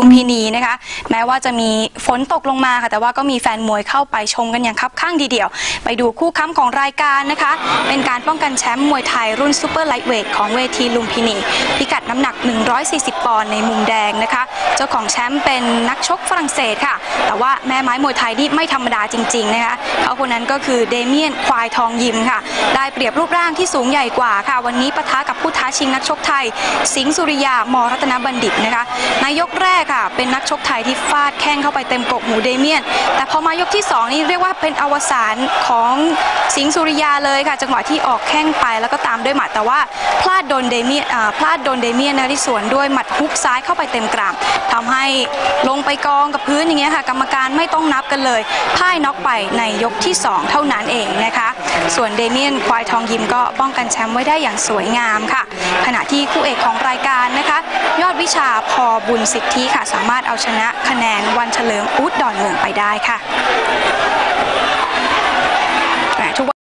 ลุมพินีนะคะ แม้ว่าจะมีฝนตกลงมาค่ะ แต่ว่าก็มีแฟนมวยเข้าไปชมกันอย่างคับข้างดีเดียว ไปดูคู่ค้ำของรายการนะคะ เป็นการป้องกันแชมป์มวยไทยรุ่นซูเปอร์ไลท์เวทของเวทีลุมพินี พิกัดน้ำหนัก 140 ปอนด์ในมุมแดงนะคะ จ้าของแชมป์เป็นนักชกฝรั่งเศสค่ะ แต่ว่าแม่ไม้มวยไทยนี่ไม่ธรรมดาจริงๆนะคะเขาคนนั้นก็คือเดเมียนควายทองยิมค่ะ ได้เปรียบรูปร่างที่สูงใหญ่กว่าค่ะ วันนี้ปะทะกับผู้ท้าชิงนักชกไทย สิงห์สุริยามรัตนบัณฑิตนะคะในยกแรกค่ะ เป็นนักชกไทยที่ฟาดแข้งเข้าไปเต็มกกหูเดเมียน แต่พอมายกที่ 2 นี่เรียกว่าเป็นอวสานของสิงห์สุริยาเลยค่ะ จังหวะที่ออกแข้งไปแล้วก็ตามด้วยหมัดแต่ว่าพลาดโดนเดเมียนพลาดโดนเดเมียนนะที่สวนด้วยหมัดฮุกซ้ายเข้าไปเต็มกรามทำให้ลงไปกองกับพื้นอย่างเงี้ยค่ะ กรรมการไม่ต้องนับกันเลยพ่ายน็อกไปในยกที่ 2 เท่านั้นเองนะคะ ส่วนเดเมียนควายทองยิมก็ป้องกันแชมป์ไว้ได้อย่างสวยงามค่ะ ขณะที่คู่เอกของรายการนะคะ ยอดวิชาพอบุญสิทธิค่ะ สามารถเอาชนะคะแนนวันเฉลิมอุดดอนเมืองไปได้ค่ะ